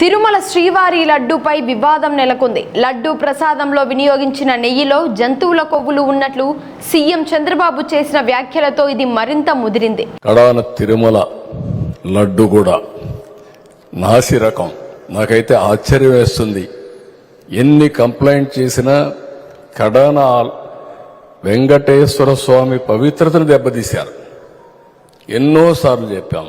తిరుమల శ్రీవారి లడ్డూపై వివాదం నెలకొంది. లడ్డూ ప్రసాదంలో వినియోగించిన నెయ్యిలో జంతువుల కొవ్వులు ఉన్నట్లు సీఎం చంద్రబాబు చేసిన వ్యాఖ్యలతో ఇది మరింత ముదిరింది. కడాన తిరుమల లడ్డు కూడా నాసి రకం. నాకైతే ఆశ్చర్యం వేస్తుంది. ఎన్ని కంప్లైంట్ చేసినా కడాన వెంకటేశ్వర స్వామి పవిత్రతను దెబ్బతీశారు. ఎన్నోసార్లు చెప్పాం.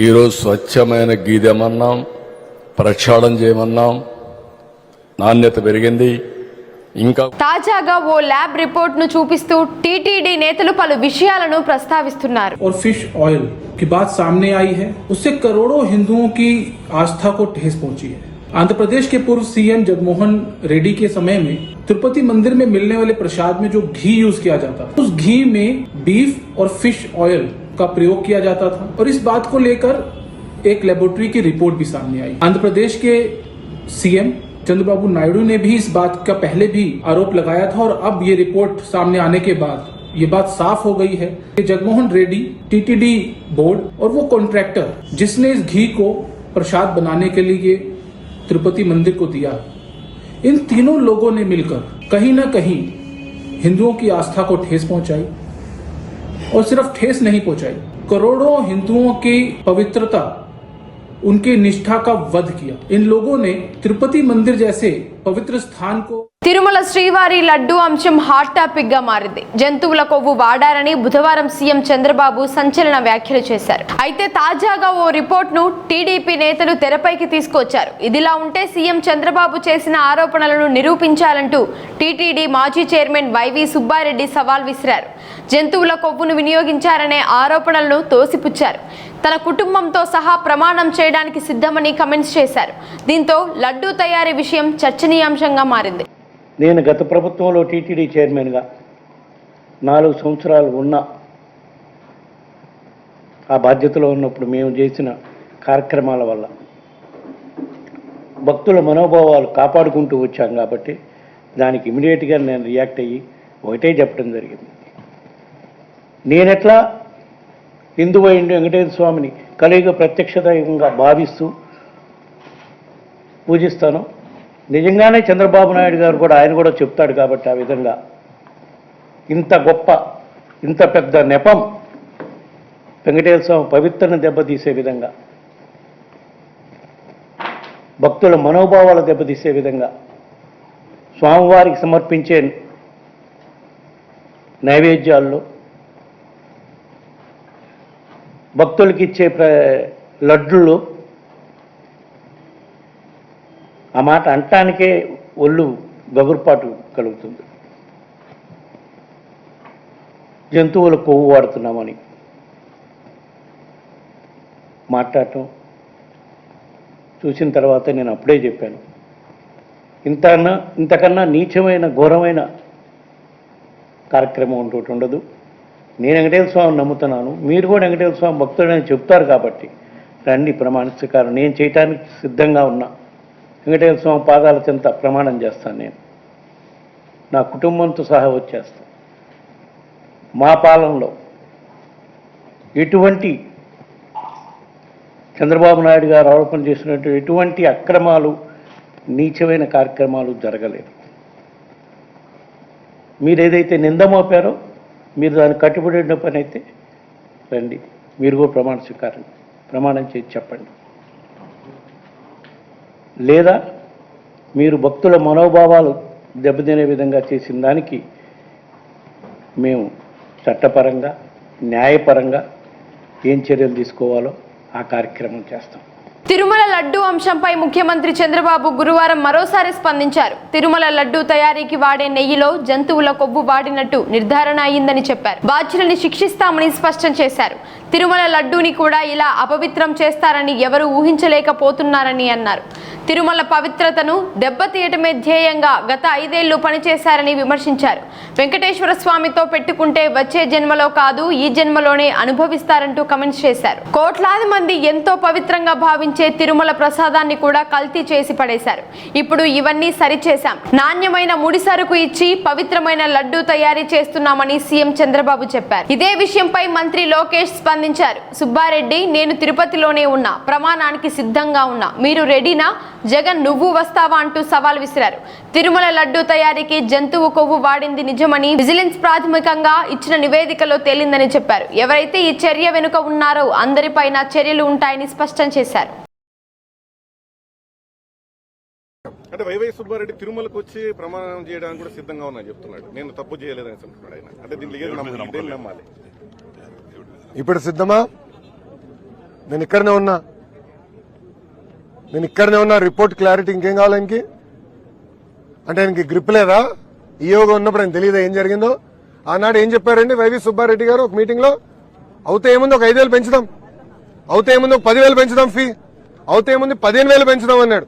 ఈరోజు స్వచ్ఛమైన గీ తెమన్నాం ప్రక్షాళన చేయమన్నాం నాణ్యత పెరిగింది ఇంకా తాజాగా ఓ ల్యాబ్ రిపోర్ట్ను చూపిస్తూ టీటీడీ నేతలు పలు విషయాలను ప్రస్తావిస్తున్నారు और फिश ऑयल की बात सामने आई है उससे करोड़ों हिंदुओं की आस्था को ठेस पहुंची है आंध्र प्रदेश के पूर्व सीएम जगमोहन रेड्डी के समय में तिरुपति मंदिर में मिलने वाले प्रसाद में जो घी यूज किया जाता था उस घी में बीफ और फिश ऑयल का प्रयोग किया जाता था। और इस बात को लेकर एक लेबोरेटरी की रिपोर्ट भी सामने आई। आंध्र प्रदेश के सीएम चंद्रबाबू नायडू ने भी इस बात का पहले भी आरोप लगाया था और अब ये रिपोर्ट सामने आने के बाद ये बात साफ़ हो गई है कि जगमोहन रेड्डी टीटीडी बोर्ड और वो कॉन्ट्रैक्टर जिसने इस घी को प्रसाद बनाने के लिए तिरुपति मंदिर को दिया, इन तीनों लोगों ने मिलकर कहीं ना कहीं हिंदुओं की आस्था को ठेस पहुंचाई। और सिर्फ़ ठेस नहीं पहुंचाई। करोड़ों हिंदुओं की पवित्रता, उनकी निष्ठा का वध किया। इन लोगों ने तिरुपति मंदिर जैसे पवित्र स्थान को తిరుమల శ్రీవారి లడ్డు అంశం హాట్ టాపిక్గా మారింది. జంతువుల కొవ్వు వాడారని బుధవారం సీఎం చంద్రబాబు సంచలన వ్యాఖ్యలు చేశారు. అయితే తాజాగా ఓ రిపోర్ట్ను టీడీపీ నేతలు తెరపైకి తీసుకొచ్చారు. ఇదిలా ఉంటే సీఎం చంద్రబాబు చేసిన ఆరోపణలను నిరూపించాలంటూ టీటీడీ మాజీ చైర్మన్ వైవి సుబ్బారెడ్డి సవాల్ విసిరారు. జంతువుల కొవ్వును వినియోగించారనే ఆరోపణలను తోసిపుచ్చారు. తన కుటుంబంతో సహా ప్రమాణం చేయడానికి సిద్ధమని కమెంట్స్ చేశారు. దీంతో లడ్డూ తయారీ విషయం చర్చనీయాంశంగా మారింది. నేను గత ప్రభుత్వంలో టీటీడీ చైర్మన్గా నాలుగు సంవత్సరాలు ఉన్న ఆ బాధ్యతలో ఉన్నప్పుడు మేము చేసిన కార్యక్రమాల వల్ల భక్తుల మనోభావాలు కాపాడుకుంటూ వచ్చాం కాబట్టి దానికి ఇమీడియట్గా నేను రియాక్ట్ అయ్యి ఒకటే చెప్పడం జరిగింది. నేనెట్లా హిందూ అయిండు వెంకటేశ్వర స్వామిని కలియుగ ప్రత్యక్ష దైవంగా భావిస్తూ పూజిస్తాను నిజంగానే చంద్రబాబు నాయుడు గారు కూడా ఆయన కూడా చెప్తాడు కాబట్టి ఆ విధంగా. ఇంత గొప్ప ఇంత పెద్ద నెపం వెంకటేశ్వర స్వామి పవిత్రను దెబ్బతీసే విధంగా. భక్తుల మనోభావాలు దెబ్బతీసే విధంగా. స్వామివారికి సమర్పించే నైవేద్యాల్లో భక్తులకిచ్చే ప్ర లడ్డుల్లో ఆ మాట అంటానికే ఒళ్ళు గగురుపాటు కలుగుతుంది. జంతువుల కొవ్వు వాడుతున్నామని మాట్లాడటం చూసిన తర్వాత నేను అప్పుడే చెప్పాను. ఇంతకన్నా ఇంతకన్నా నీచమైన ఘోరమైన కార్యక్రమం ఉంటూ ఉండదు. నేను వెంకటేశ్వర స్వామిని నమ్ముతున్నాను. మీరు కూడా వెంకటేశ్వర స్వామి భక్తుడని చెప్తారు కాబట్టి రండి ప్రమాణ స్వీకారం నేను చేయటానికి సిద్ధంగా ఉన్నా. వెంకటేశ్వర స్వామి పాదాల చెంత ప్రమాణం చేస్తాను నేను. నా కుటుంబంతో సహా వచ్చేస్తాను. మా పాలనలో ఎటువంటి చంద్రబాబు నాయుడు గారు ఆరోపణ చేసినట్టు ఎటువంటి అక్రమాలు నీచమైన కార్యక్రమాలు జరగలేదు. మీరు ఏదైతే నింద మోపారో మీరు దాన్ని కట్టుబడిన పని అయితే రండి. మీరు కూడా ప్రమాణ స్వీకారం ప్రమాణం చేసి చెప్పండి. లేదా మీరు భక్తుల మనోభావాలు దెబ్బతినే విధంగా చేసిన దానికి మేము చట్టపరంగా న్యాయపరంగా ఏం చర్యలు తీసుకోవాలో ఆ కార్యక్రమం చేస్తాం. తిరుమల లడ్డూ అంశంపై ముఖ్యమంత్రి చంద్రబాబు గురువారం మరోసారి స్పందించారు. తిరుమల లడ్డూ తయారీకి వాడే నెయ్యిలో జంతువుల కొవ్వు వాడినట్టు నిర్ధారణ అయిందని చెప్పారు. బాధ్యులని శిక్షిస్తామని స్పష్టం చేశారు. తిరుమల లడ్డూని కూడా ఇలా అపవిత్రం చేస్తారని ఎవరు ఊహించలేకపోతున్నారని అన్నారు. తిరుమల పవిత్రతను దెబ్బతీయటమే ధ్యేయంగా గత ఐదేళ్ళు పనిచేశారని విమర్శించారు. వెంకటేశ్వర స్వామితో పెట్టుకుంటే వచ్చే జన్మలో కాదు ఈ జన్మలోనే అనుభవిస్తారంటూ కమెంట్స్ చేశారు. కోట్లాది మంది ఎంతో పవిత్రంగా భావించే తిరుమల ప్రసాదాన్ని కూడా కల్తీ చేసి పడేశారు. ఇప్పుడు ఇవన్నీ సరిచేశాం. నాణ్యమైన ముడి సరుకు ఇచ్చి పవిత్రమైన లడ్డూ తయారీ చేస్తున్నామని సీఎం చంద్రబాబు చెప్పారు. ఇదే విషయంపై మంత్రి లోకేష్ స్పందించారు. సుబ్బారెడ్డి నేను తిరుపతిలోనే ఉన్నా ప్రమాణానికి సిద్ధంగా ఉన్నా. మీరు రెడీనా? జగన్ నువ్వు వస్తావా? అంటూ సవాల్ విసిరారు. తిరుమల లడ్డూ తయారీకి జంతువు కొవ్వు వాడింది నిజమని విజిలెన్స్ ప్రాథమికంగా ఇచ్చిన నివేదికలో తేలిందని చెప్పారు. ఎవరైతే ఈ చర్య వెనుక ఉన్నారో అందరిపైన చర్యలు ఉంటాయని స్పష్టం చేశారు. అంటే వైవై సుబ్బారెడ్డి తిరుమలకు వచ్చి ప్రమాణం చేయడానికి కూడా సిద్ధంగా ఉన్నా చెప్తున్నాడు. నేను తప్పు చేయలేదని అంటున్నాడు ఆయన. అంటే ఏది నమ్మాలి? ఇప్పుడు సిద్ధమా నేను ఇక్కడనే ఉన్నా. నేను ఇక్కడనే ఉన్నా. రిపోర్ట్ క్లారిటీ ఇంకేం కావాలి ఆయనకి? అంటే ఆయనకి గ్రిప్ లేదా? ఈయోగా ఉన్నప్పుడు ఆయన తెలియదా ఏం జరిగిందో? ఆనాడు ఏం చెప్పారండి వైవి సుబ్బారెడ్డి గారు ఒక మీటింగ్లో? అవుతే ఏముంది ఒక ఐదేళ్ళు పెంచుదాం. అవుతే ఏముంది ఒక పదివేలు పెంచుదాం ఫీ అవుతే ఏముంది పదిహేను వేలు పెంచుదాం అన్నాడు.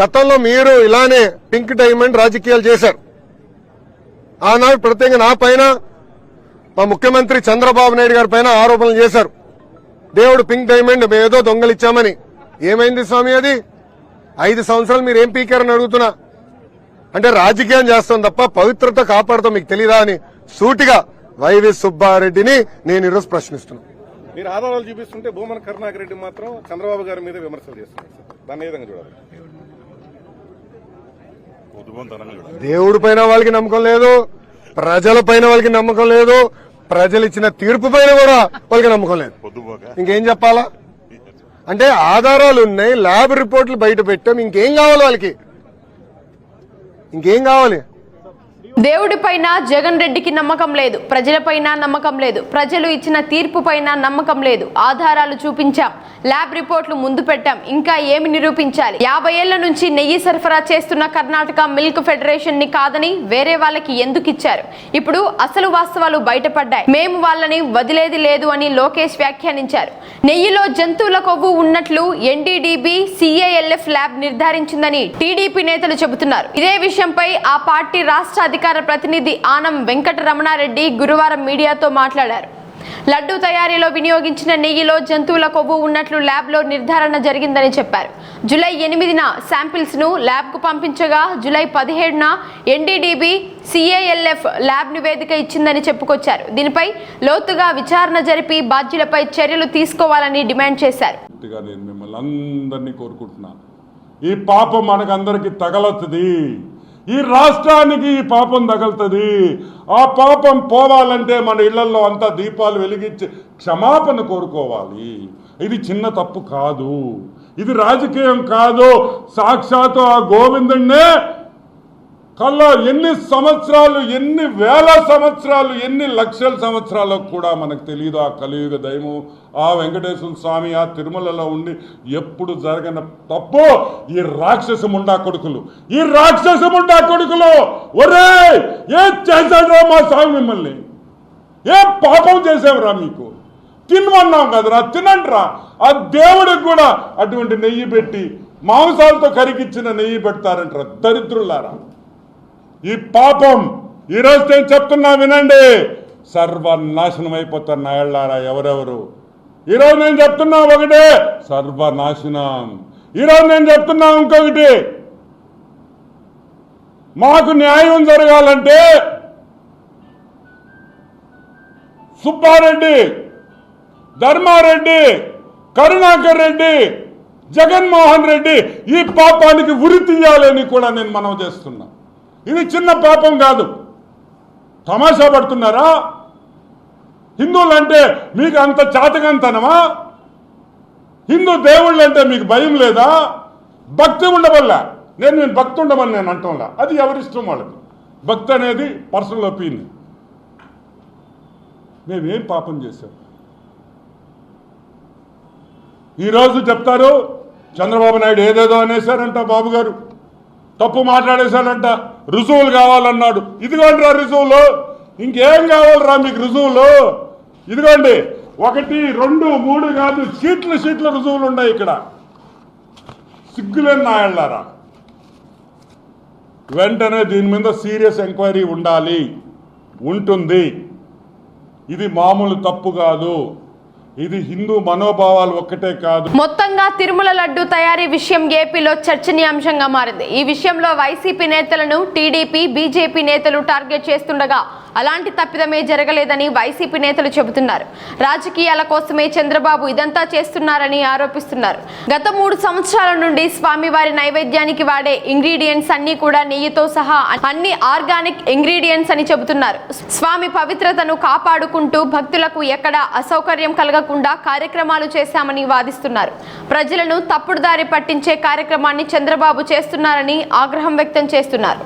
గతంలో మీరు ఇలానే పింక్ డైమండ్ రాజకీయాలు చేశారు. ఆనాడు ప్రత్యేకంగా నా పైన మా ముఖ్యమంత్రి చంద్రబాబు నాయుడు గారి పైన ఆరోపణలు చేశారు. దేవుడు పింక్ డైమండ్ మేమేదో దొంగలిచ్చామని. ఏమైంది స్వామి అది? ఐదు సంవత్సరాలు మీరు ఏం పీకారని అడుగుతున్నా? అంటే రాజకీయం చేస్తాం తప్ప పవిత్రత కాపాడుతాం మీకు తెలీదా అని సూటిగా వైవి సుబ్బారెడ్డిని నేను ఈరోజు ప్రశ్నిస్తున్నా. మీరు ఆధారాలు చూపిస్తుంటే భూమన కరుణాకర్ రెడ్డి మాత్రం చంద్రబాబు గారి మీద విమర్శలు చేస్తున్నారు దాన్ని ఏ విధంగా చూడాలి? దేవుడి పైన వాళ్ళకి నమ్మకం లేదు ప్రజల పైన వాళ్ళకి నమ్మకం లేదు ప్రజలు ఇచ్చిన తీర్పు పైన కూడా వాళ్ళకి నమ్మకం లేదు. ఇంకేం చెప్పాలా? అంటే ఆధారాలు ఉన్నాయి ల్యాబ్ రిపోర్ట్లు బయట పెట్టాం ఇంకేం కావాలి వాళ్ళకి? ఇంకేం కావాలి? దేవుడిపైన జగన్ రెడ్డికి నమ్మకం లేదు ప్రజలపైన నమ్మకం లేదు ప్రజలు ఇచ్చిన తీర్పు పైన నమ్మకం లేదు ఆధారాలు చూపించాం ల్యాబ్ రిపోర్ట్లు ముందు పెట్టాం ఇంకా ఏమి నిరూపించాలి? యాభై ఏళ్ళ నుంచి నెయ్యి సరఫరా చేస్తున్న కర్ణాటక మిల్క్ ఫెడరేషన్ని కాదని వేరే వాళ్ళకి ఎందుకు ఇచ్చారు? ఇప్పుడు అసలు వాస్తవాలు బయటపడ్డాయి. మేము వాళ్ళని వదిలేది లేదు అని లోకేష్ వ్యాఖ్యానించారు. నెయ్యిలో జంతువుల కొవ్వు ఉన్నట్లు ఎన్డీడీబీ సిఏఎల్ఎఫ్ ల్యాబ్ నిర్ధారించిందని టీడీపీ నేతలు చెబుతున్నారు. ఇదే విషయంపై ఆ పార్టీ రాష్ట్ర అధికారి ప్రతినిధి ఆనం వెంకటరమణారెడ్డి గురువారం మీడియాతో మాట్లాడారు. లడ్డూ తయారీలో వినియోగించిన నెయ్యిలో జంతువుల కొవ్వు ఉన్నట్లు ల్యాబ్లో నిర్ధారణ జరిగిందని చెప్పారు. జూలై ఎనిమిదిన శాంపిల్స్ను పంపించగా జూలై పదిహేడున ఎన్డీడీబీ సిఏఎల్ఎఫ్ ల్యాబ్ నివేదిక ఇచ్చిందని చెప్పుకొచ్చారు. దీనిపై లోతుగా విచారణ జరిపి బాధ్యులపై చర్యలు తీసుకోవాలని డిమాండ్ చేశారు. మిమ్మల్ని అందరినీ కోరుకుంటున్నాను. ఈ పాపం మనకందరికీ తగలతుంది ఈ రాష్ట్రానికి ఈ పాపం తగులుతుంది. ఆ పాపం పోవాలంటే మన ఇళ్ళలో అంతా దీపాలు వెలిగించి క్షమాపణ కోరుకోవాలి. ఇది చిన్న తప్పు కాదు. ఇది రాజకీయం కాదు. సాక్షాత్తు ఆ గోవిందుణ్ణే కల్లా ఎన్ని సంవత్సరాలు ఎన్ని వేల సంవత్సరాలు ఎన్ని లక్షల సంవత్సరాలకు కూడా మనకు తెలియదు ఆ కలియుగ దైవం. ఆ వెంకటేశ్వర స్వామి ఆ తిరుమలలో ఉండి ఎప్పుడు జరగని తప్పు ఈ రాక్షసముండా కొడుకులు. ఈ రాక్షసముండా కొడుకులు! ఒరే! ఏం చేశాడ్రా మా స్వామి మిమ్మల్ని? ఏ పాపం చేసావురా మీకు? తినమన్నాం కదరా తినండిరా. ఆ దేవుడికి కూడా అటువంటి నెయ్యి పెట్టి మాంసాలతో కరిగిచ్చిన నెయ్యి పెడతారంటారా దరిద్రులారా? ఈ పాపం ఈరోజు నేను చెప్తున్నా వినండి. సర్వనాశనం అయిపోతారు నాయళ్ళారా ఎవరెవరు ఈరోజు నేను చెప్తున్నా ఒకటే సర్వనాశనం. ఈరోజు నేను చెప్తున్నా ఇంకొకటి. మాకు న్యాయం జరగాలంటే సుబ్బారెడ్డి ధర్మారెడ్డి కరుణాకర్ రెడ్డి జగన్మోహన్ రెడ్డి ఈ పాపానికి ఉరి తీయాలని కూడా నేను మనం చేస్తున్నా. ఇది చిన్న పాపం కాదు. తమాషా పడుతున్నారా? హిందువులంటే మీకు అంత చాతకంతనమా? హిందూ దేవుళ్ళు అంటే మీకు భయం లేదా? భక్తి ఉండవల్లా నేను నేను భక్తి ఉండమని నేను అంటంలా. అది ఎవరిష్టం వాళ్ళకి? భక్తి అనేది పర్సనల్ ఒపీనియన్. మేమేం పాపం చేశాం? ఈరోజు చెప్తారు చంద్రబాబు నాయుడు ఏదేదో అనేశారంట బాబు గారు తప్పు మాట్లాడేశాడంట రుజువులు కావాలన్నాడు. ఇదిగోండి రా రుజువులు. ఇంకేం కావాలరా మీకు రుజువులు? ఇదిగోండి. ఒకటి రెండు మూడు కాదు సీట్లు సీట్ల రుజువులు ఉన్నాయి ఇక్కడ. సిగ్గులేని నాయళ్ళారా? వెంటనే దీని మీద సీరియస్ ఎంక్వైరీ ఉండాలి. ఉంటుంది. ఇది మామూలు తప్పు కాదు. ఇది హిందూ మనోభావాలు ఒక్కటే కాదు. మొత్తంగా తిరుమల లడ్డు తయారీ విషయం ఏపీలో చర్చనీయాంశంగా మారింది. ఈ విషయంలో వైసీపీ నేతలను టీడీపీ బీజేపీ నేతలు టార్గెట్ చేస్తుండగా అలాంటి తప్పిదమే జరగలేదని వైసీపీ నేతలు చెబుతున్నారు. రాజకీయాల కోసమే చంద్రబాబు ఇదంతా చేస్తున్నారని ఆరోపిస్తున్నారు. గత మూడు సంవత్సరాల నుండి స్వామివారి నైవేద్యానికి వాడే ఇంగ్రీడియంట్స్ అన్ని కూడా నెయ్యితో సహా అన్ని ఆర్గానిక్ ఇంగ్రీడియంట్స్ అని చెబుతున్నారు. స్వామి పవిత్రతను కాపాడుకుంటూ భక్తులకు ఎక్కడ అసౌకర్యం కలగకుండా కార్యక్రమాలు చేశామని వాదిస్తున్నారు. ప్రజలను తప్పుడు దారి పట్టించే కార్యక్రమాన్ని చంద్రబాబు చేస్తున్నారని ఆగ్రహం వ్యక్తం చేస్తున్నారు.